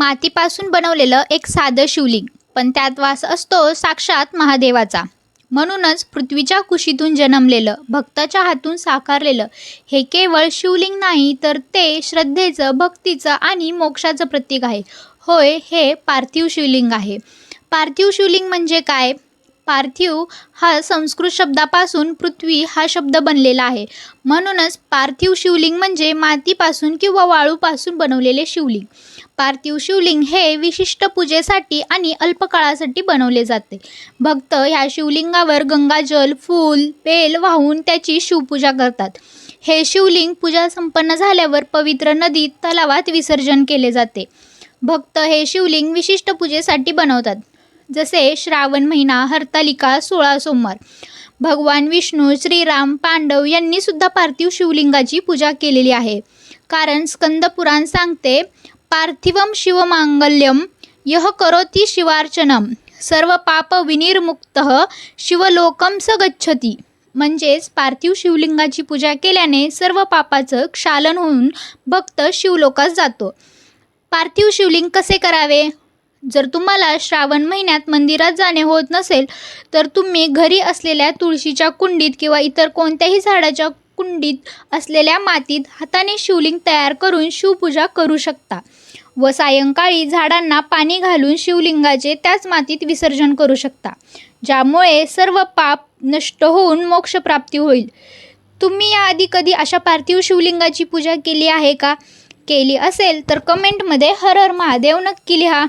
मातीपासून बनवलेलं एक साधं शिवलिंग पण त्यात वास असतो साक्षात महादेवाचा. म्हणूनच पृथ्वीच्या कुशीतून जन्मलेलं भक्ताच्या हातून साकारलेलं हे केवळ शिवलिंग नाही तर ते श्रद्धेचं भक्तीचं आणि मोक्षाचं प्रतीक आहे. होय हे पार्थिव शिवलिंग आहे. पार्थिव शिवलिंग म्हणजे काय? पार्थिव हा संस्कृत शब्दापासून पृथ्वी हा शब्द बनलेला आहे. म्हणूनच पार्थिव शिवलिंग म्हणजे मातीपासून किंवा वाळूपासून बनवलेले शिवलिंग. पार्थिव शिवलिंग हे विशिष्ट पूजेसाठी आणि अल्पकाळासाठी बनवले जाते. भक्त ह्या शिवलिंगावर गंगाजल फूल बेल वाहून त्याची शिवपूजा करतात. हे शिवलिंग पूजा संपन्न झाल्यावर पवित्र नदीत तलावात विसर्जन केले जाते. भक्त हे शिवलिंग विशिष्ट पूजेसाठी बनवतात. जसे श्रावण महिना हरतालिका सोळा सोमवार. भगवान विष्णू श्रीराम पांडव यांनी सुद्धा पार्थिव शिवलिंगाची पूजा केलेली आहे. कारण स्कंदपुराण सांगते पार्थिवम शिवमांगल्यम यह करोती शिवार्चनम सर्व पाप विनिर्मुक्त शिवलोकम स गच्छती म्हणजेच पार्थिव शिवलिंगाची पूजा केल्याने सर्व पापाचं क्षालन होऊन भक्त शिवलोकास जातो. पार्थिव शिवलिंग कसे करावे? जर तुम्हाला श्रावण महिन्यात मंदिरात जाणे होत नसेल तर तुम्ही घरी असलेल्या तुळशीच्या कुंडीत किंवा इतर कोणत्याही झाडाच्या कुंडीत असलेल्या मातीत हाताने शिवलिंग तयार करून शिवपूजा करू शकता. व सायंकाळी झाडांना पाणी घालून शिवलिंगाचे त्याच मातीत विसर्जन करू शकता. ज्यामुळे सर्व पाप नष्ट होऊन मोक्षप्राप्ती होईल. तुम्ही याआधी कधी अशा पार्थिव शिवलिंगाची पूजा केली आहे का? केली असेल तर कमेंटमध्ये हर हर महादेव नक्की लिहा.